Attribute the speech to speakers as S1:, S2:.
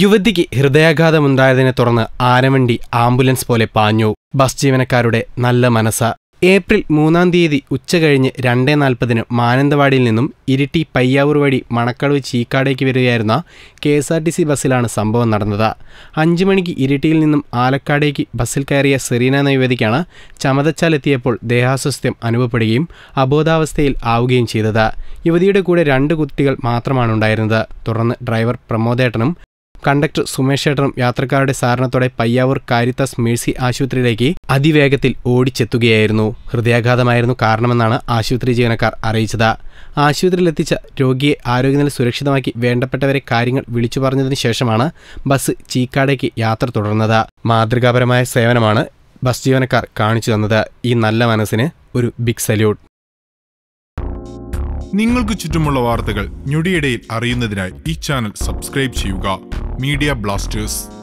S1: യുവതിക്ക് ഹൃദയാഘാതമുണ്ടായതിനെ തുടർന്ന് ആനവണ്ടി ആംബുലൻസ് പോലെ പാഞ്ഞു. ബസ് ജീവനക്കാരുടെ നല്ല മനസ്സ. ഏപ്രിൽ മൂന്നാം തീയതി ഉച്ച ഉച്ചകഴിഞ്ഞ് രണ്ടേ നാൽപ്പതിന് മാനന്തവാടിയിൽ നിന്നും ഇരിട്ടി പയ്യാവൂർ വഴി മണക്കളവ് ചീക്കാടേക്ക് വരികയായിരുന്ന K S R T C ബസ്സിലാണ് സംഭവം നടന്നത്. അഞ്ചു മണിക്ക് ഇരിട്ടിയിൽ നിന്നും ആലക്കാടേക്ക് ബസ്സിൽ കയറിയ സെറീന എന്ന യുവതിക്കാണ് ചമതച്ചാലെത്തിയപ്പോൾ ദേഹാസ്വസ്ഥ്യം അനുഭവപ്പെടുകയും അബോധാവസ്ഥയിൽ ആവുകയും ചെയ്തത്. യുവതിയുടെ കൂടെ രണ്ട് കുട്ടികൾ മാത്രമാണ് ഉണ്ടായിരുന്നത്. തുടർന്ന് ഡ്രൈവർ പ്രമോദേട്ടനും കണ്ടക്ടർ സുമേഷ് ഏട്ടനും യാത്രക്കാരുടെ സാരണത്തോടെ പയ്യാവൂർ കാരിത്താസ് മേഴ്സി ആശുപത്രിയിലേക്ക് അതിവേഗത്തിൽ ഓടിച്ചെത്തുകയായിരുന്നു. ഹൃദയാഘാതമായിരുന്നു കാരണമെന്നാണ് ആശുപത്രി ജീവനക്കാർ അറിയിച്ചത്. ആശുപത്രിയിലെത്തിച്ച രോഗിയെ ആരോഗ്യനില സുരക്ഷിതമാക്കി വേണ്ടപ്പെട്ടവരെ കാര്യങ്ങൾ വിളിച്ചു പറഞ്ഞതിനു ശേഷമാണ് ബസ് ചീക്കാടേക്ക് യാത്ര തുടർന്നത്. മാതൃകാപരമായ സേവനമാണ് ബസ് ജീവനക്കാർ കാണിച്ചു തന്നത്. ഈ നല്ല മനസ്സിന് ഒരു ബിഗ് സല്യൂട്ട്
S2: നിങ്ങൾക്ക് ചുറ്റുമുള്ള വാർത്തകൾ ഞൊടിയിടയിൽ അറിയുന്നതിനായി ഈ ചാനൽ സബ്സ്ക്രൈബ് ചെയ്യുക. media blasters.